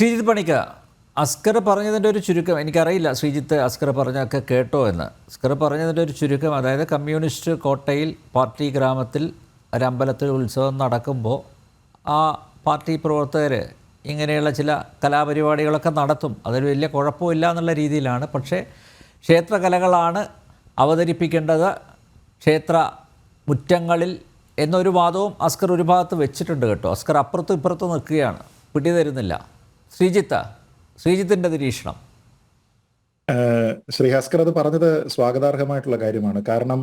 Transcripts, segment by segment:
ശ്രീജിത്ത് പണിക്ക അസ്കർ പറഞ്ഞതിന്റെ ഒരു ചുരുക്കം എനിക്കറിയില്ല ശ്രീജിത്ത് അസ്കർ പറഞ്ഞൊക്കെ കേട്ടോ എന്ന്. അസ്കർ പറഞ്ഞതിന്റെ ഒരു ചുരുക്കം അതായത് കമ്മ്യൂണിസ്റ്റ് കോട്ടയിൽ പാർട്ടി ഗ്രാമത്തിൽ ഒരമ്പലത്തിൽ ഉത്സവം നടക്കുമ്പോൾ ആ പാർട്ടി പ്രവർത്തകർ ഇങ്ങനെയുള്ള ചില കലാപരിപാടികളൊക്കെ നടത്തും. അതൊരു വലിയ കുഴപ്പമില്ല എന്നുള്ള രീതിയിലാണ്. പക്ഷേ ക്ഷേത്രകലകളാണ് അവതരിപ്പിക്കേണ്ടത്. ക്ഷേത്ര മുറ്റങ്ങളിൽ എന്നൊരു വാദവും അസ്കർ ഒരു ഭാഗത്ത് വെച്ചിട്ടുണ്ട് കേട്ടോ. അസ്കർ അപ്പുറത്തും ഇപ്പുറത്തും നിൽക്കുകയാണ്. പിടി തരുന്നില്ല. ശ്രീജിത്ത ശ്രീജിത്തിന്റെ നിരീക്ഷണം. ശ്രീഹാസ്കർ ശ്രീ ഹസ്കർ അത് പറഞ്ഞത് സ്വാഗതാർഹമായിട്ടുള്ള കാര്യമാണ്. കാരണം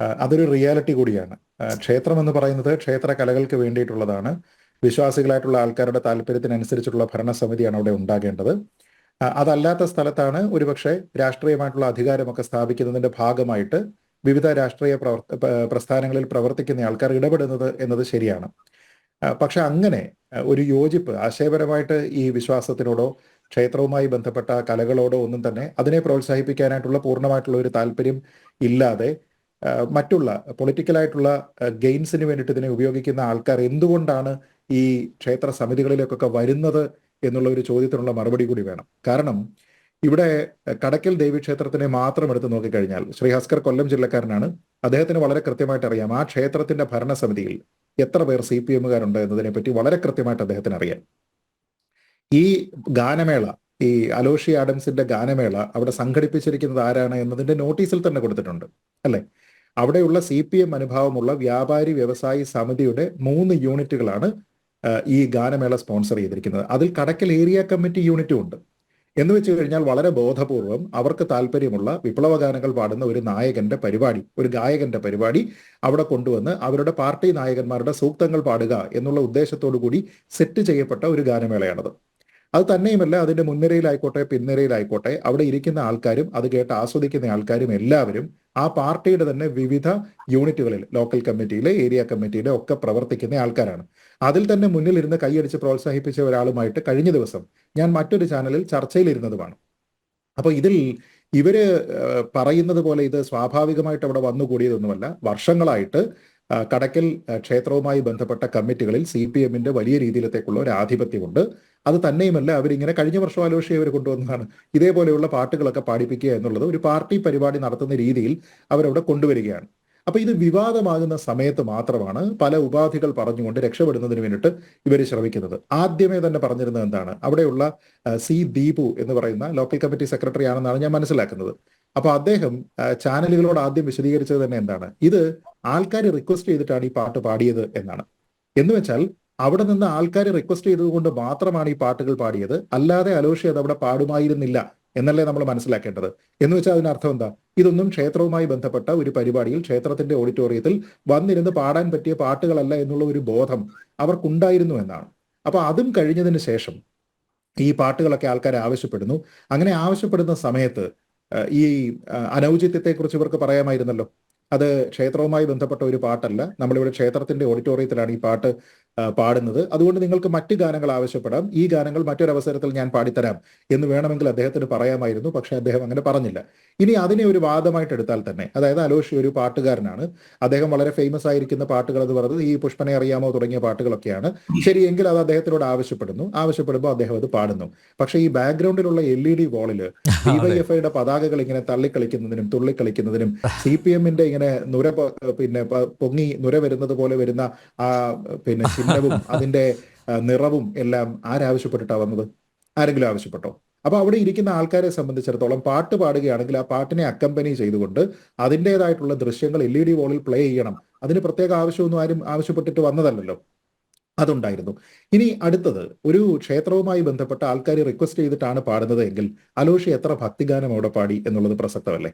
അതൊരു റിയാലിറ്റി കൂടിയാണ്. ക്ഷേത്രം എന്ന് പറയുന്നത് ക്ഷേത്ര കലകൾക്ക് വേണ്ടിയിട്ടുള്ളതാണ്. വിശ്വാസികളായിട്ടുള്ള ആൾക്കാരുടെ താല്പര്യത്തിനനുസരിച്ചുള്ള ഭരണസമിതിയാണ് അവിടെ ഉണ്ടാകേണ്ടത്. അതല്ലാത്ത സ്ഥലത്താണ് ഒരുപക്ഷെ രാഷ്ട്രീയമായിട്ടുള്ള അധികാരമൊക്കെ സ്ഥാപിക്കുന്നതിന്റെ ഭാഗമായിട്ട് വിവിധ രാഷ്ട്രീയ പ്രവർത്ത പ്രസ്ഥാനങ്ങളിൽ പ്രവർത്തിക്കുന്ന ആൾക്കാർ ഇടപെടുന്നത് എന്നത് ശരിയാണ്. പക്ഷെ അങ്ങനെ ഒരു യോജിപ്പ് ആശയപരമായിട്ട് ഈ വിശ്വാസത്തിനോടോ ക്ഷേത്രവുമായി ബന്ധപ്പെട്ട കലകളോടോ ഒന്നും തന്നെ അതിനെ പ്രോത്സാഹിപ്പിക്കാനായിട്ടുള്ള പൂർണമായിട്ടുള്ള ഒരു താല്പര്യം ഇല്ലാതെ മറ്റുള്ള പൊളിറ്റിക്കലായിട്ടുള്ള ഗെയിംസിന് വേണ്ടിയിട്ട് ഇതിനെ ഉപയോഗിക്കുന്ന ആൾക്കാർ എന്തുകൊണ്ടാണ് ഈ ക്ഷേത്ര സമിതികളിലേക്കൊക്കെ വരുന്നത് എന്നുള്ള ഒരു ചോദ്യത്തിനുള്ള മറുപടി കൂടി വേണം. കാരണം ഇവിടെ കടക്കൽ ദേവീക്ഷേത്രത്തിനെ മാത്രം എടുത്ത് നോക്കിക്കഴിഞ്ഞാൽ ശ്രീ ഹസ്കർ കൊല്ലം ജില്ലക്കാരനാണ്. അദ്ദേഹത്തിന് വളരെ കൃത്യമായിട്ട് അറിയാം ആ ക്ഷേത്രത്തിന്റെ ഭരണസമിതിയിൽ എത്ര പേർ സി പി എമ്മുകാരുണ്ട് എന്നതിനെ പറ്റി വളരെ കൃത്യമായിട്ട് അദ്ദേഹത്തിന് അറിയാം. ഈ ഗാനമേള ഈ അലോഷി ആഡംസിന്റെ ഗാനമേള അവിടെ സംഘടിപ്പിച്ചിരിക്കുന്നത് ആരാണ് എന്നതിന്റെ നോട്ടീസിൽ തന്നെ കൊടുത്തിട്ടുണ്ട് അല്ലെ? അവിടെയുള്ള സി പി എം അനുഭാവമുള്ള വ്യാപാരി വ്യവസായി സമിതിയുടെ മൂന്ന് യൂണിറ്റുകളാണ് ഈ ഗാനമേള സ്പോൺസർ ചെയ്തിരിക്കുന്നത്. അതിൽ കടക്കൽ ഏരിയ കമ്മിറ്റി യൂണിറ്റും ഉണ്ട്. എന്ന് വെച്ച് കഴിഞ്ഞാൽ വളരെ ബോധപൂർവം അവർക്ക് താല്പര്യമുള്ള വിപ്ലവ ഗാനങ്ങൾ പാടുന്ന ഒരു നായകന്റെ പരിപാടി ഒരു ഗായകന്റെ പരിപാടി അവിടെ കൊണ്ടുവന്ന് അവരുടെ പാർട്ടി നായകന്മാരുടെ സൂക്തങ്ങൾ പാടുക എന്നുള്ള ഉദ്ദേശത്തോടു കൂടി സെറ്റ് ചെയ്യപ്പെട്ട ഒരു ഗാനമേളയാണത്. അത് തന്നെയുമല്ല അതിന്റെ മുൻനിരയിലായിക്കോട്ടെ പിൻനിരയിലായിക്കോട്ടെ അവിടെ ഇരിക്കുന്ന ആൾക്കാരും അത് കേട്ട് ആസ്വദിക്കുന്ന ആൾക്കാരും എല്ലാവരും ആ പാർട്ടിയുടെ തന്നെ വിവിധ യൂണിറ്റുകളിൽ ലോക്കൽ കമ്മിറ്റിയിലെ ഏരിയ കമ്മിറ്റിയിലെ ഒക്കെ പ്രവർത്തിക്കുന്ന ആൾക്കാരാണ്. അതിൽ തന്നെ മുന്നിൽ ഇരുന്ന് കൈയടിച്ച് പ്രോത്സാഹിപ്പിച്ച ഒരാളുമായിട്ട് കഴിഞ്ഞ ദിവസം ഞാൻ മറ്റൊരു ചാനലിൽ ചർച്ചയിലിരുന്നതുമാണ്. അപ്പൊ ഇതിൽ ഇവർ പറയുന്നത് പോലെ ഇത് സ്വാഭാവികമായിട്ട് അവിടെ വന്നുകൂടിയതൊന്നുമല്ല വർഷങ്ങളായിട്ട് കടക്കൽ ക്ഷേത്രവുമായി ബന്ധപ്പെട്ട കമ്മിറ്റികളിൽ സി പി എമ്മിന്റെ വലിയ രീതിയിലത്തേക്കുള്ള ഒരു ആധിപത്യമുണ്ട്. അത് തന്നെയുമല്ല അവരിങ്ങനെ കഴിഞ്ഞ വർഷം ആലോചിച്ച് അവർ കൊണ്ടുവന്നതാണ്. ഇതേപോലെയുള്ള പാട്ടുകളൊക്കെ പാടിപ്പിക്കുക എന്നുള്ളത് ഒരു പാർട്ടി പരിപാടി നടത്തുന്ന രീതിയിൽ അവരവിടെ കൊണ്ടുവരികയാണ്. അപ്പൊ ഇത് വിവാദമാകുന്ന സമയത്ത് മാത്രമാണ് പല ഉപാധികൾ പറഞ്ഞുകൊണ്ട് രക്ഷപ്പെടുന്നതിന് വേണ്ടിയിട്ട് ഇവർ ശ്രമിക്കുന്നത്. ആദ്യമേ തന്നെ പറഞ്ഞിരുന്നത് എന്താണ്? അവിടെയുള്ള സി ദീപു എന്ന് പറയുന്ന ലോക്കൽ കമ്മിറ്റി സെക്രട്ടറി ആണെന്നാണ് ഞാൻ മനസ്സിലാക്കുന്നത്. അപ്പൊ അദ്ദേഹം ചാനലുകളോട് ആദ്യം വിശദീകരിച്ചത് തന്നെ എന്താണ്? ഇത് ആൾക്കാർ റിക്വസ്റ്റ് ചെയ്തിട്ടാണ് ഈ പാട്ട് പാടിയത് എന്നാണ്. എന്ന് വെച്ചാൽ അവിടെ നിന്ന് ആൾക്കാർ റിക്വസ്റ്റ് ചെയ്തതുകൊണ്ട് മാത്രമാണ് ഈ പാട്ടുകൾ പാടിയത്. അല്ലാതെ അലോഷി അത് അവിടെ പാടുമായിരുന്നില്ല എന്നല്ലേ നമ്മൾ മനസ്സിലാക്കേണ്ടത്. എന്ന് വെച്ചാൽ അതിനർത്ഥം എന്താ? ഇതൊന്നും ക്ഷേത്രവുമായി ബന്ധപ്പെട്ട ഒരു പരിപാടിയിൽ ക്ഷേത്രത്തിന്റെ ഓഡിറ്റോറിയത്തിൽ വന്നിരുന്ന് പാടാൻ പറ്റിയ പാട്ടുകളല്ല എന്നുള്ള ഒരു ബോധം അവർക്കുണ്ടായിരുന്നു എന്നാണ്. അപ്പൊ അതും കഴിഞ്ഞതിന് ശേഷം ഈ പാട്ടുകളൊക്കെ ആൾക്കാർ ആവശ്യപ്പെടുന്നു. അങ്ങനെ ആവശ്യപ്പെടുന്ന സമയത്ത് ഈ അനൗചിത്യത്തെക്കുറിച്ച് ഇവർക്ക് പറയാമായിരുന്നല്ലോ. അത് ക്ഷേത്രവുമായി ബന്ധപ്പെട്ട ഒരു പാട്ടല്ല. നമ്മളിവിടെ ക്ഷേത്രത്തിന്റെ ഓഡിറ്റോറിയത്തിലാണ് ഈ പാട്ട് പാടുന്നത്. അതുകൊണ്ട് നിങ്ങൾക്ക് മറ്റ് ഗാനങ്ങൾ ആവശ്യപ്പെടാം. ഈ ഗാനങ്ങൾ മറ്റൊരവസരത്തിൽ ഞാൻ പാടിത്തരാം എന്ന് വേണമെങ്കിൽ അദ്ദേഹത്തിന് പറയാമായിരുന്നു. പക്ഷെ അദ്ദേഹം അങ്ങനെ പറഞ്ഞില്ല. ഇനി അതിനെ ഒരു വാദമായിട്ട് എടുത്താൽ തന്നെ അതായത് അലോഷി ഒരു പാട്ടുകാരനാണ്. അദ്ദേഹം വളരെ ഫേമസ് ആയിരിക്കുന്ന പാട്ടുകൾ എന്ന് പറയുന്നത് ഈ പുഷ്പനെ അറിയാമോ തുടങ്ങിയ പാട്ടുകളൊക്കെയാണ്. ശരി എങ്കിൽ അത് അദ്ദേഹത്തിനോട് ആവശ്യപ്പെടുന്നു. ആവശ്യപ്പെടുമ്പോൾ അദ്ദേഹം അത് പാടുന്നു. പക്ഷേ ഈ ബാക്ക്ഗ്രൗണ്ടിലുള്ള എൽ ഇ ഡി വാളിൽ ഡിവൈഎഫ്ഐയുടെ പതാകകൾ ഇങ്ങനെ തള്ളിക്കളിക്കുന്നതിനും തുള്ളിക്കളിക്കുന്നതിനും സി പി എമ്മിന്റെ ഇങ്ങനെ നുര പിന്നെ പൊങ്ങി നുര വരുന്നത് പോലെ വരുന്ന ആ പിന്നെ ചിഹ്നവും അതിന്റെ നിറവും എല്ലാം ആരാവശ്യപ്പെട്ടിട്ടാ വന്നത് ആരെങ്കിലും ആവശ്യപ്പെട്ടോ? അപ്പൊ അവിടെ ഇരിക്കുന്ന ആൾക്കാരെ സംബന്ധിച്ചിടത്തോളം പാട്ട് പാടുകയാണെങ്കിൽ ആ പാട്ടിനെ അക്കമ്പനി ചെയ്തുകൊണ്ട് അതിന്റെതായിട്ടുള്ള ദൃശ്യങ്ങൾ എൽ ഇ ഡി വോളിൽ പ്ലേ ചെയ്യണം. അതിന് പ്രത്യേക ആവശ്യമൊന്നും ആരും ആവശ്യപ്പെട്ടിട്ട് വന്നതല്ലല്ലോ. അതുണ്ടായിരുന്നു. ഇനി അടുത്തത് ഒരു ക്ഷേത്രവുമായി ബന്ധപ്പെട്ട ആൾക്കാർ റിക്വസ്റ്റ് ചെയ്തിട്ടാണ് പാടുന്നത് എങ്കിൽ അലോഷി എത്ര ഭക്തിഗാനം അവിടെ പാടി എന്നുള്ളത് പ്രസക്തമല്ലേ?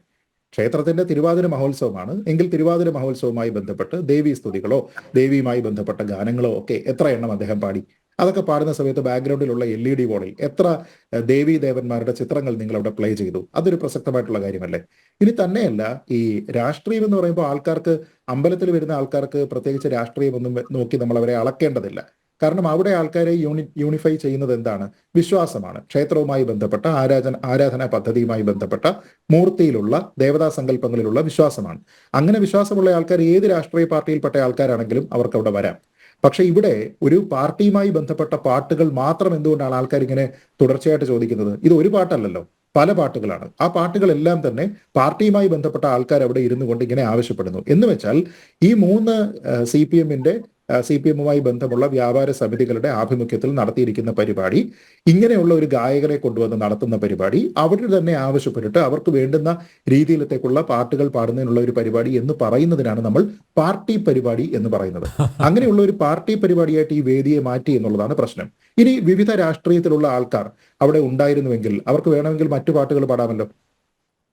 ക്ഷേത്രത്തിന്റെ തിരുവാതിര മഹോത്സവമാണ്. എങ്കിൽ തിരുവാതിര മഹോത്സവവുമായി ബന്ധപ്പെട്ട് ദേവീ സ്തുതികളോ ദേവിയുമായി ബന്ധപ്പെട്ട ഗാനങ്ങളോ ഒക്കെ എത്ര എണ്ണം അദ്ദേഹം പാടി? അതൊക്കെ പാടുന്ന സമയത്ത് ബാക്ക്ഗ്രൗണ്ടിലുള്ള എൽ ഇ ഡി വോളിൽ എത്ര ദേവി ദേവീ ദേവന്മാരുടെ ചിത്രങ്ങൾ നിങ്ങൾ അവിടെ പ്ലേ ചെയ്തു? അതൊരു പ്രസക്തമായിട്ടുള്ള കാര്യമല്ലേ? ഇനി തന്നെയല്ല ഈ രാഷ്ട്രീയം എന്ന് പറയുമ്പോൾ ആൾക്കാർക്ക് അമ്പലത്തിൽ വരുന്ന ആൾക്കാർക്ക് പ്രത്യേകിച്ച് രാഷ്ട്രീയമൊന്നും നോക്കി നമ്മൾ അവരെ അളക്കേണ്ടതില്ല. കാരണം അവിടെ ആൾക്കാരെ യൂണി യൂണിഫൈ ചെയ്യുന്നത് എന്താണ്? വിശ്വാസമാണ്. ക്ഷേത്രവുമായി ബന്ധപ്പെട്ട ആരാധന ആരാധനാ പദ്ധതിയുമായി ബന്ധപ്പെട്ട മൂർത്തിയിലുള്ള ദേവതാ സങ്കല്പങ്ങളിലുള്ള വിശ്വാസമാണ്. അങ്ങനെ വിശ്വാസമുള്ള ആൾക്കാർ ഏത് രാഷ്ട്രീയ പാർട്ടിയിൽപ്പെട്ട ആൾക്കാരാണെങ്കിലും അവർക്ക് അവിടെ വരാം. പക്ഷെ ഇവിടെ ഒരു പാർട്ടിയുമായി ബന്ധപ്പെട്ട പാട്ടുകൾ മാത്രം എന്തുകൊണ്ടാണ് ആൾക്കാർ ഇങ്ങനെ തുടർച്ചയായിട്ട് ചോദിക്കുന്നത്? ഇത് ഒരു പാട്ടല്ലല്ലോ. പല പാട്ടുകളാണ്. ആ പാട്ടുകളെല്ലാം തന്നെ പാർട്ടിയുമായി ബന്ധപ്പെട്ട ആൾക്കാർ അവിടെ ഇരുന്നു കൊണ്ട് ഇങ്ങനെ ആവശ്യപ്പെടുന്നു. എന്ന് വെച്ചാൽ ഈ മൂന്ന് സി പി എമ്മിന്റെ സി പി എമ്മുമായി ബന്ധമുള്ള വ്യാപാര സമിതികളുടെ ആഭിമുഖ്യത്തിൽ നടത്തിയിരിക്കുന്ന പരിപാടി ഇങ്ങനെയുള്ള ഒരു ഗായകരെ കൊണ്ടുവന്ന് നടത്തുന്ന പരിപാടി അവർ തന്നെ ആവശ്യപ്പെട്ടിട്ട് അവർക്ക് വേണ്ടുന്ന രീതിയിലത്തേക്കുള്ള പാട്ടുകൾ പാടുന്നതിനുള്ള ഒരു പരിപാടി എന്ന് പറയുന്നതിനാണ് നമ്മൾ പാർട്ടി പരിപാടി എന്ന് പറയുന്നത്. അങ്ങനെയുള്ള ഒരു പാർട്ടി പരിപാടിയായിട്ട് ഈ വേദിയെ മാറ്റി എന്നുള്ളതാണ് പ്രശ്നം. ഇനി വിവിധ രാഷ്ട്രീയത്തിലുള്ള ആൾക്കാർ അവിടെ ഉണ്ടായിരുന്നുവെങ്കിൽ അവർക്ക് വേണമെങ്കിൽ മറ്റു പാട്ടുകൾ പാടാമല്ലോ.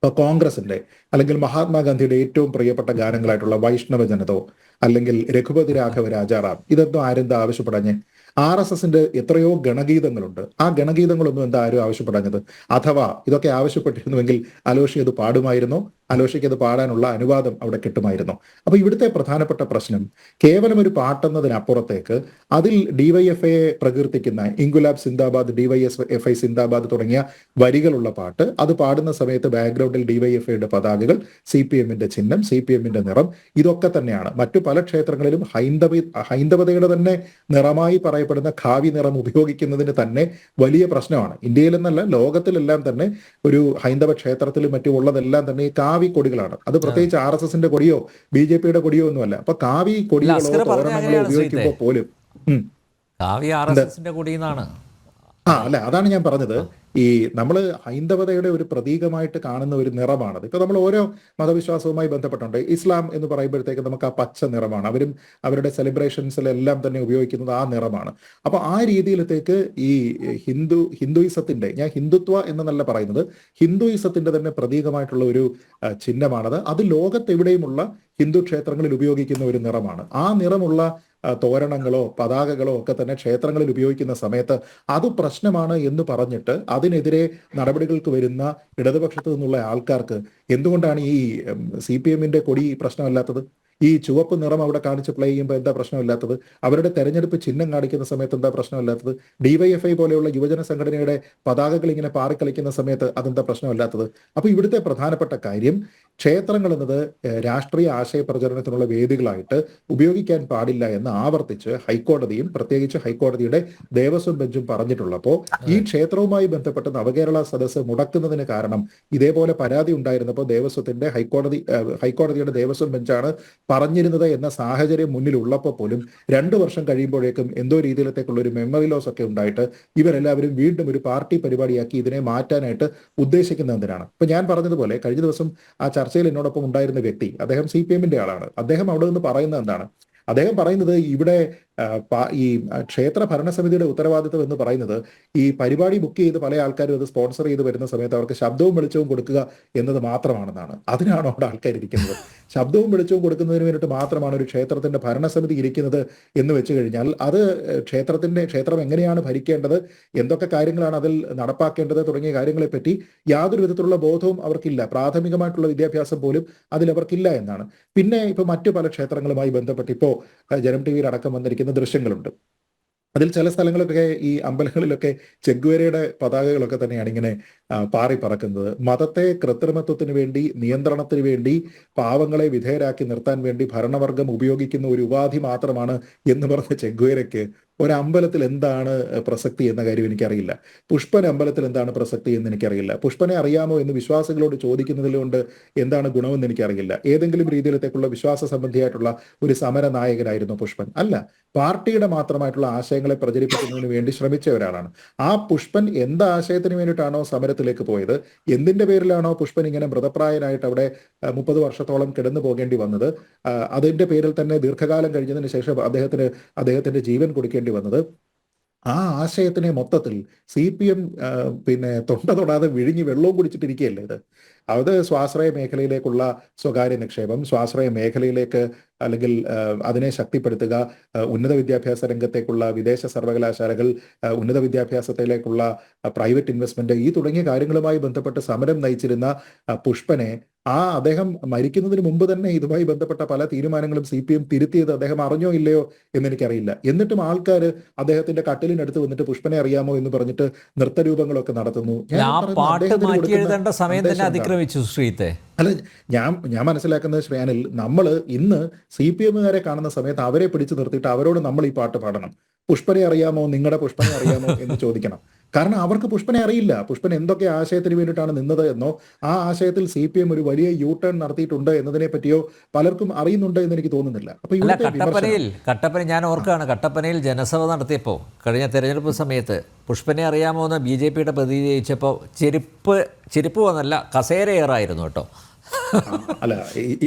ഇപ്പൊ കോൺഗ്രസിന്റെ അല്ലെങ്കിൽ മഹാത്മാഗാന്ധിയുടെ ഏറ്റവും പ്രിയപ്പെട്ട ഗാനങ്ങളായിട്ടുള്ള വൈഷ്ണവ ജനതോ അല്ലെങ്കിൽ രഘുപതി രാഘവ രാജാറാം ഇതൊന്നും ആരെന്താ ആവശ്യപ്പെടാഞ്ഞ്? ആർ എസ് എസിന്റെ എത്രയോ ഗണഗീതങ്ങളുണ്ട്. ആ ഗണഗീതങ്ങളൊന്നും എന്താ ആരും ആവശ്യപ്പെടാഞ്ഞത്? അഥവാ ഇതൊക്കെ ആവശ്യപ്പെട്ടിരുന്നുവെങ്കിൽ അലോഷി അത് പാടുമായിരുന്നോ? അലോഷിക്ക് അത് പാടാനുള്ള അനുവാദം അവിടെ കിട്ടുമായിരുന്നു. അപ്പൊ ഇവിടുത്തെ പ്രധാനപ്പെട്ട പ്രശ്നം കേവലം ഒരു പാട്ടെന്നതിനപ്പുറത്തേക്ക് അതിൽ ഡിവൈഎഫ്ഐയെ പ്രകീർത്തിക്കുന്ന ഇംഗുലാബ് സിന്ദാബാദ് ഡിവൈഎസ് എഫ് ഐ സിന്ദാബാദ് തുടങ്ങിയ വരികളുള്ള പാട്ട് അത് പാടുന്ന സമയത്ത് ബാക്ക്ഗ്രൗണ്ടിൽ ഡിവൈഎഫ്ഐയുടെ പതാകകൾ സി പി എമ്മിന്റെ ചിഹ്നം സി പി എമ്മിന്റെ നിറം ഇതൊക്കെ തന്നെയാണ്. മറ്റു പല ക്ഷേത്രങ്ങളിലും ഹൈന്ദവ ഹൈന്ദവതയുടെ തന്നെ നിറമായി പറയപ്പെടുന്ന ഖാവി നിറം ഉപയോഗിക്കുന്നതിന് തന്നെ വലിയ പ്രശ്നമാണ്. ഇന്ത്യയിലെന്നല്ല ലോകത്തിലെല്ലാം തന്നെ ഒരു ഹൈന്ദവ ക്ഷേത്രത്തിലും മറ്റും ഉള്ളതെല്ലാം തന്നെ ഈ കാവി കൊടികളാണ്. അത് പ്രത്യേകിച്ച് ആർ എസ് എസിന്റെ കൊടിയോ ബി ജെ പിയുടെ കൊടിയോ ഒന്നുമല്ല. അപ്പൊ കാവി കൊടികളോ അസ്കർ തോരണങ്ങളോ ഉപയോഗിക്കുമ്പോ ഉപയോഗിക്കുമ്പോൾ പോലും കാവി ആർ എസ് എസിന്റെ ആ അല്ല അതാണ് ഞാൻ പറഞ്ഞത്. ഈ നമ്മൾ ഹൈന്ദവതയുടെ ഒരു പ്രതീകമായിട്ട് കാണുന്ന ഒരു നിറമാണത്. ഇപ്പൊ നമ്മൾ ഓരോ മതവിശ്വാസവുമായി ബന്ധപ്പെട്ടുണ്ട്. ഇസ്ലാം എന്ന് പറയുമ്പോഴത്തേക്ക് നമുക്ക് ആ പച്ച നിറമാണ്. അവരും അവരുടെ സെലിബ്രേഷൻസിലെല്ലാം തന്നെ ഉപയോഗിക്കുന്നത് ആ നിറമാണ്. അപ്പൊ ആ രീതിയിലത്തേക്ക് ഈ ഹിന്ദു ഹിന്ദുയിസത്തിന്റെ ഞാൻ ഹിന്ദുത്വ എന്നല്ല പറയുന്നത് ഹിന്ദുയിസത്തിന്റെ തന്നെ പ്രതീകമായിട്ടുള്ള ഒരു ചിഹ്നമാണത്. അത് ലോകത്തെവിടെയുമുള്ള ഹിന്ദു ക്ഷേത്രങ്ങളിൽ ഉപയോഗിക്കുന്ന ഒരു നിറമാണ്. ആ നിറമുള്ള തോരണങ്ങളോ പതാകകളോ ഒക്കെ തന്നെ ക്ഷേത്രങ്ങളിൽ ഉപയോഗിക്കുന്ന സമയത്ത് അത് പ്രശ്നമാണ് എന്ന് പറഞ്ഞിട്ട് അതിനെതിരെ നടപടികൾക്ക് വരുന്ന ഇടതുപക്ഷത്തു നിന്നുള്ള ആൾക്കാർക്ക് എന്തുകൊണ്ടാണ് ഈ സി പി എമ്മിന്റെ കൊടി പ്രശ്നമല്ലാത്തത്? ഈ ചുവപ്പ് നിറം അവിടെ കാണിച്ച് പ്ലേ ചെയ്യുമ്പോൾ എന്താ പ്രശ്നമില്ലാത്തത്? അവരുടെ തെരഞ്ഞെടുപ്പ് ചിഹ്നം കാണിക്കുന്ന സമയത്ത് എന്താ പ്രശ്നമില്ലാത്തത്? ഡിവൈഎഫ്ഐ പോലെയുള്ള യുവജന സംഘടനയുടെ പതാകകൾ ഇങ്ങനെ പാറിക്കളിക്കുന്ന സമയത്ത് അതെന്താ പ്രശ്നമില്ലാത്തത്? അപ്പൊ ഇവിടുത്തെ പ്രധാനപ്പെട്ട കാര്യം ക്ഷേത്രങ്ങൾ എന്നത് രാഷ്ട്രീയ ആശയ പ്രചരണത്തിനുള്ള വേദികളായിട്ട് ഉപയോഗിക്കാൻ പാടില്ല എന്ന് ആവർത്തിച്ച് ഹൈക്കോടതിയും പ്രത്യേകിച്ച് ഹൈക്കോടതിയുടെ ദേവസ്വം ബെഞ്ചും പറഞ്ഞിട്ടുള്ളപ്പോൾ ഈ ക്ഷേത്രവുമായി ബന്ധപ്പെട്ട് നവകേരള സദസ്സ് മുടക്കുന്നതിന് കാരണം ഇതേപോലെ പരാതി ഉണ്ടായിരുന്നപ്പോൾ ദേവസ്വത്തിന്റെ ഹൈക്കോടതി ഹൈക്കോടതിയുടെ ദേവസ്വം ബെഞ്ചാണ് പറഞ്ഞിരുന്നത് എന്ന സാഹചര്യം മുന്നിലുള്ളപ്പോൾ പോലും രണ്ടു വർഷം കഴിയുമ്പോഴേക്കും എന്തോ രീതിയിലത്തേക്കുള്ള ഒരു മെമ്മറി ലോസ് ഒക്കെ ഉണ്ടായിട്ട് ഇവരെല്ലാവരും വീണ്ടും ഒരു പാർട്ടി പരിപാടിയാക്കി ഇതിനെ മാറ്റാനായിട്ട് ഉദ്ദേശിക്കുന്ന എന്തിനാണ്? ഇപ്പൊ ഞാൻ പറഞ്ഞതുപോലെ കഴിഞ്ഞ ദിവസം ആ ചർച്ചയിൽ എന്നോടൊപ്പം ഉണ്ടായിരുന്ന വ്യക്തി അദ്ദേഹം സി പി എമ്മിന്റെ ആളാണ്. അദ്ദേഹം അവിടെ നിന്ന് പറയുന്നത് എന്താണ്? അദ്ദേഹം പറയുന്നത് ഇവിടെ ഈ ക്ഷേത്ര ഭരണസമിതിയുടെ ഉത്തരവാദിത്വം എന്ന് പറയുന്നത് ഈ പരിപാടി ബുക്ക് ചെയ്ത് പല ആൾക്കാരും അത് സ്പോൺസർ ചെയ്ത് വരുന്ന സമയത്ത് അവർക്ക് ശബ്ദവും വെളിച്ചവും കൊടുക്കുക എന്നത് മാത്രമാണെന്നാണ്. അതിനാണ് അവിടെ ആൾക്കാർ ഇരിക്കുന്നത് ശബ്ദവും വെളിച്ചവും കൊടുക്കുന്നതിന് വേണ്ടിയിട്ട് മാത്രമാണ് ഒരു ക്ഷേത്രത്തിന്റെ ഭരണസമിതി ഇരിക്കുന്നത് എന്ന് വെച്ച് കഴിഞ്ഞാൽ അത് ക്ഷേത്രത്തിന്റെ ക്ഷേത്രം എങ്ങനെയാണ് ഭരിക്കേണ്ടത് എന്തൊക്കെ കാര്യങ്ങളാണ് അതിൽ നടപ്പാക്കേണ്ടത് തുടങ്ങിയ കാര്യങ്ങളെ പറ്റി യാതൊരു വിധത്തിലുള്ള ബോധവും അവർക്കില്ല. പ്രാഥമികമായിട്ടുള്ള വിദ്യാഭ്യാസം പോലും അതിൽ അവർക്കില്ല എന്നാണ്. പിന്നെ ഇപ്പൊ മറ്റു പല ക്ഷേത്രങ്ങളുമായി ബന്ധപ്പെട്ട് ഇപ്പോ ജനം ടി വിയിൽ അടക്കം വന്നിരിക്കുന്ന ദൃശ്യങ്ങളുണ്ട്. അതിൽ ചില സ്ഥലങ്ങളിലൊക്കെ ഈ അമ്പലങ്ങളിലൊക്കെ ചെഗ്വേരയുടെ പതാകകളൊക്കെ തന്നെയാണ് ഇങ്ങനെ പാറി പറക്കുന്നത്. മതത്തെ കൃത്രിമത്വത്തിന് വേണ്ടി നിയന്ത്രണത്തിന് വേണ്ടി പാവങ്ങളെ വിധേയരാക്കി നിർത്താൻ വേണ്ടി ഭരണവർഗം ഉപയോഗിക്കുന്ന ഒരു ഉപാധി മാത്രമാണ് എന്ന് പറഞ്ഞ ചെഗ്വേരയ്ക്ക് ഒരമ്പലത്തിൽ എന്താണ് പ്രസക്തി എന്ന കാര്യം എനിക്കറിയില്ല. പുഷ്പൻ അമ്പലത്തിൽ എന്താണ് പ്രസക്തി എന്ന് എനിക്കറിയില്ല. പുഷ്പനെ അറിയാമോ എന്ന് വിശ്വാസികളോട് ചോദിക്കുന്നതിലുകൊണ്ട് എന്താണ് ഗുണമെന്ന് എനിക്കറിയില്ല. ഏതെങ്കിലും രീതിയിലത്തേക്കുള്ള വിശ്വാസ സംബന്ധിയായിട്ടുള്ള ഒരു സമര നായകനായിരുന്നു പുഷ്പൻ. അല്ല പാർട്ടിയുടെ മാത്രമായിട്ടുള്ള ആശയങ്ങളെ പ്രചരിപ്പിക്കുന്നതിന് വേണ്ടി ശ്രമിച്ച ഒരാളാണ്. ആ പുഷ്പൻ എന്ത് ആശയത്തിന് വേണ്ടിയിട്ടാണോ സമരത്തിലേക്ക് പോയത്? എന്തിന്റെ പേരിലാണോ പുഷ്പൻ ഇങ്ങനെ മൃതപ്രായനായിട്ട് അവിടെ മുപ്പത് വർഷത്തോളം കിടന്നു പോകേണ്ടി വന്നത്? അതിന്റെ പേരിൽ തന്നെ ദീർഘകാലം കഴിഞ്ഞതിന് ശേഷം അദ്ദേഹത്തിന് അദ്ദേഹത്തിന്റെ ജീവൻ കൊടുക്കേണ്ടി വന്നത്. ആ ആശയത്തിനെ മൊത്തത്തിൽ സി പി എം പിന്നെ തൊണ്ട തൊടാതെ വിഴിഞ്ഞ് വെള്ളവും കുടിച്ചിട്ടിരിക്കുകയല്ലേ ഇത്? അത് സ്വാശ്രയ മേഖലയിലേക്കുള്ള സ്വകാര്യ നിക്ഷേപം സ്വാശ്രയ മേഖലയിലേക്ക് അല്ലെങ്കിൽ അതിനെ ശക്തിപ്പെടുത്തുക ഉന്നത വിദ്യാഭ്യാസ രംഗത്തേക്കുള്ള വിദേശ സർവകലാശാലകൾ ഉന്നത വിദ്യാഭ്യാസത്തിലേക്കുള്ള പ്രൈവറ്റ് ഇൻവെസ്റ്റ്മെന്റ് ഈ തുടങ്ങിയ കാര്യങ്ങളുമായി ബന്ധപ്പെട്ട് സമരം നയിച്ചിരുന്ന പുഷ്പനെ ആ അദ്ദേഹം മരിക്കുന്നതിന് മുമ്പ് തന്നെ ഇതുമായി ബന്ധപ്പെട്ട പല തീരുമാനങ്ങളും സി പി എം തിരുത്തിയത് അദ്ദേഹം അറിഞ്ഞോ ഇല്ലയോ എന്ന് എനിക്കറിയില്ല. എന്നിട്ടും ആൾക്കാർ അദ്ദേഹത്തിന്റെ കട്ടിലിനടുത്ത് വന്നിട്ട് പുഷ്പനെ അറിയാമോ എന്ന് പറഞ്ഞിട്ട് നൃത്തരൂപങ്ങളൊക്കെ നടത്തുന്നു? അതിക്രമിച്ചു ശ്രീത്തെ. അല്ല ഞാൻ ഞാൻ മനസ്സിലാക്കുന്നത് ശ്രേയാനിൽ നമ്മൾ ഇന്ന് സി പി എമ്മുകാരെ കാണുന്ന സമയത്ത് അവരെ പിടിച്ചു നിർത്തിയിട്ട് അവരോട് നമ്മൾ ഈ പാട്ട് പാടണം. പുഷ്പനെ അറിയാമോ? നിങ്ങളുടെ പുഷ്പനെ അറിയാമോ എന്ന് ചോദിക്കണം. കാരണം അവർക്ക് പുഷ്പനെ അറിയില്ല. പുഷ്പൻ എന്തൊക്കെ ആശയത്തിന് വേണ്ടിയിട്ടാണ് നിന്നത് എന്നോ ആ ആശയത്തിൽ സി പി എം ഒരു വലിയ യൂ ടേൺ നടത്തിയിട്ടുണ്ട് എന്നതിനെ പറ്റിയോ പലർക്കും അറിയുന്നുണ്ട് എന്ന് എനിക്ക് തോന്നുന്നില്ല. അപ്പൊ കട്ടപ്പനയിൽ കട്ടപ്പന ഞാൻ ഓർക്കുകയാണ് കട്ടപ്പനയിൽ ജനസഭ നടത്തിയപ്പോൾ കഴിഞ്ഞ തെരഞ്ഞെടുപ്പ് സമയത്ത് പുഷ്പനെ അറിയാമോ എന്ന് ബി ജെ പിയുടെ പ്രതിനിധി ചോദിച്ചപ്പോൾ ചെരുപ്പ് ചെരുപ്പ് വന്നല്ല കസേര ഏറായിരുന്നു കേട്ടോ. അല്ല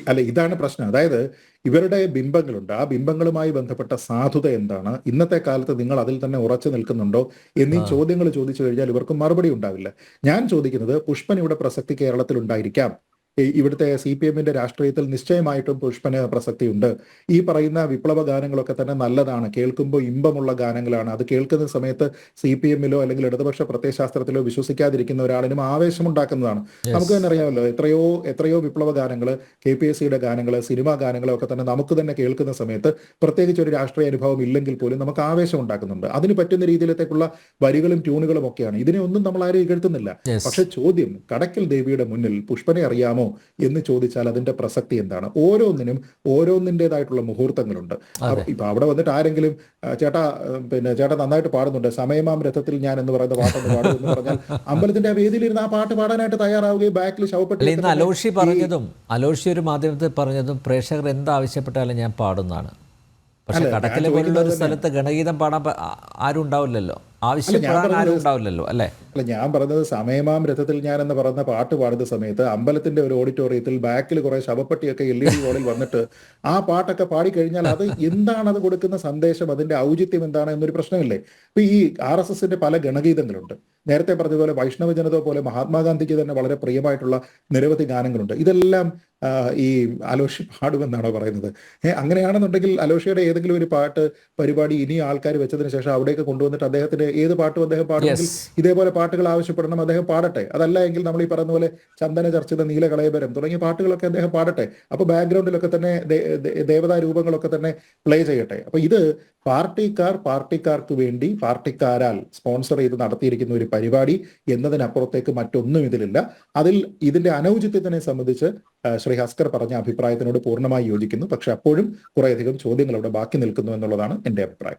അല്ല ഇതാണ് പ്രശ്നം. അതായത് ഇവരുടെ ബിംബങ്ങളുണ്ട്. ആ ബിംബങ്ങളുമായി ബന്ധപ്പെട്ട സാധുത എന്താണ്? ഇന്നത്തെ കാലത്ത് നിങ്ങൾ അതിൽ തന്നെ ഉറച്ചു നിൽക്കുന്നുണ്ടോ എന്നീ ചോദ്യങ്ങൾ ചോദിച്ചു കഴിഞ്ഞാൽ ഇവർക്ക് മറുപടി ഉണ്ടാവില്ല. ഞാൻ ചോദിക്കുന്നത് പുഷ്പൻ ഇവിടെ പ്രസക്തി കേരളത്തിൽ ഉണ്ടായിരിക്കാം. ഇവിടുത്തെ സി പി എമ്മിന്റെ രാഷ്ട്രീയത്തിൽ നിശ്ചയമായിട്ടും പുഷ്പന് പ്രസക്തിയുണ്ട്. ഈ പറയുന്ന വിപ്ലവ ഗാനങ്ങളൊക്കെ തന്നെ നല്ലതാണ്. കേൾക്കുമ്പോൾ ഇമ്പമുള്ള ഗാനങ്ങളാണ്. അത് കേൾക്കുന്ന സമയത്ത് സി പി എമ്മിലോ അല്ലെങ്കിൽ ഇടതുപക്ഷ പ്രത്യയശാസ്ത്രത്തിലോ വിശ്വസിക്കാതിരിക്കുന്ന ഒരാളിനും ആവേശമുണ്ടാക്കുന്നതാണ്. നമുക്ക് തന്നെ അറിയാമല്ലോ എത്രയോ എത്രയോ വിപ്ലവ ഗാനങ്ങൾ കെ പി എസ് സിയുടെ ഗാനങ്ങൾ സിനിമാ ഗാനങ്ങളൊക്കെ തന്നെ നമുക്ക് തന്നെ കേൾക്കുന്ന സമയത്ത് പ്രത്യേകിച്ച് ഒരു രാഷ്ട്രീയ അനുഭവം ഇല്ലെങ്കിൽ പോലും നമുക്ക് ആവേശം ഉണ്ടാക്കുന്നുണ്ട്. അതിന് പറ്റുന്ന രീതിയിലത്തേക്കുള്ള വരികളും ട്യൂണുകളും ഒക്കെയാണ്. ഇതിനെ ഒന്നും നമ്മൾ ആരും ഇകഴ്ത്തുന്നില്ല. പക്ഷെ ചോദ്യം കടക്കൽ ദേവിയുടെ മുന്നിൽ പുഷ്പനെ അറിയാമോ എന്ന് ചോദിച്ചാൽ അതിന്റെ പ്രസക്തി എന്താണ്? ഓരോന്നിനും ഓരോന്നിന്റെതായിട്ടുള്ള മുഹൂർത്തങ്ങളുണ്ട്. ഇപ്പൊ അവിടെ വന്നിട്ട് ആരെങ്കിലും ചേട്ടാ പിന്നെ ചേട്ടാ നന്നായിട്ട് പാടുന്നുണ്ട്. സമയമാം രഥത്തിൽ ഞാൻ എന്ന് പറയുന്ന പാട്ടൊന്ന് പാടും എന്ന് പറഞ്ഞാൽ അമ്പലത്തിന്റെ ആ വേദിയിലിരുന്ന് ആ പാട്ട് പാടാനായിട്ട് തയ്യാറാവുകയും ബാക്കിൽ ശവപ്പെട്ടി ഇന്ന് അലോഷി പറഞ്ഞതും അലോഷി ഒരു മാധ്യമത്തിൽ പറഞ്ഞതും പ്രേക്ഷകർ എന്താവശ്യപ്പെട്ടാലും ഞാൻ പാടുന്നതാണ്. പക്ഷെ കടക്കിലെ പോലുള്ള ഒരു സ്ഥലത്ത് ഗണഗീതം പാടാൻ ആരും ഉണ്ടാവില്ലല്ലോ. ആവശ്യപ്പെടാൻ ആരും ഉണ്ടാവില്ലല്ലോ അല്ലേ? അല്ല ഞാൻ പറഞ്ഞത് സമയമാം രഥത്തിൽ ഞാൻ എന്ന് പറഞ്ഞ പാട്ട് പാടുന്ന സമയത്ത് അമ്പലത്തിന്റെ ഒരു ഓഡിറ്റോറിയത്തിൽ ബാക്കിൽ കുറെ ശവപ്പെട്ടിയൊക്കെ എൽ ഇ ഡി ബോർഡിൽ വന്നിട്ട് ആ പാട്ടൊക്കെ പാടിക്കഴിഞ്ഞാൽ അത് എന്താണ് അത് കൊടുക്കുന്ന സന്ദേശം അതിന്റെ ഔചിത്യം എന്താണ് എന്നൊരു പ്രശ്നമില്ലേ? ഇപ്പൊ ഈ ആർ എസ് എസിന്റെ പല ഗണഗീതങ്ങളുണ്ട്. നേരത്തെ പറഞ്ഞതുപോലെ വൈഷ്ണവ ജനത പോലെ മഹാത്മാഗാന്ധിക്ക് തന്നെ വളരെ പ്രിയമായിട്ടുള്ള നിരവധി ഗാനങ്ങളുണ്ട്. ഇതെല്ലാം ഈ അലോഷി പാടുമെന്നാണോ പറയുന്നത്? ഏഹ് അങ്ങനെയാണെന്നുണ്ടെങ്കിൽ അലോഷിയുടെ ഏതെങ്കിലും ഒരു പാട്ട് പരിപാടി ഇനി ആൾക്കാർ വെച്ചതിന് ശേഷം അവിടെയൊക്കെ കൊണ്ടുവന്നിട്ട് അദ്ദേഹത്തിന്റെ ഏത് പാട്ടും അദ്ദേഹം പാടുമെങ്കിൽ ഇതേപോലെ പാട്ടുകൾ ആവശ്യപ്പെടണം അദ്ദേഹം പാടട്ടെ. അതല്ല എങ്കിൽ നമ്മൾ ഈ പറയുന്ന പോലെ ചന്ദന ചർച്ചിത നീല കളയബരം തുടങ്ങിയ പാട്ടുകളൊക്കെ അദ്ദേഹം പാടട്ടെ. അപ്പൊ ബാക്ക്ഗ്രൗണ്ടിലൊക്കെ തന്നെ ദേവതാ രൂപങ്ങളൊക്കെ തന്നെ പ്ലേ ചെയ്യട്ടെ. അപ്പൊ ഇത് പാർട്ടിക്കാർ പാർട്ടിക്കാർക്ക് വേണ്ടി പാർട്ടിക്കാരാൽ സ്പോൺസർ ചെയ്ത് നടത്തിയിരിക്കുന്ന ഒരു പരിപാടി എന്നതിനപ്പുറത്തേക്ക് മറ്റൊന്നും ഇതിലില്ല. അതിൽ ഇതിന്റെ അനൗചിത്യത്തിനെ സംബന്ധിച്ച് ശ്രീ ഹസ്കർ പറഞ്ഞ അഭിപ്രായത്തിനോട് പൂർണമായി യോജിക്കുന്നു. പക്ഷെ അപ്പോഴും കുറേയധികം ചോദ്യങ്ങൾ അവിടെ ബാക്കി നിൽക്കുന്നു എന്നുള്ളതാണ് എന്റെ അഭിപ്രായം.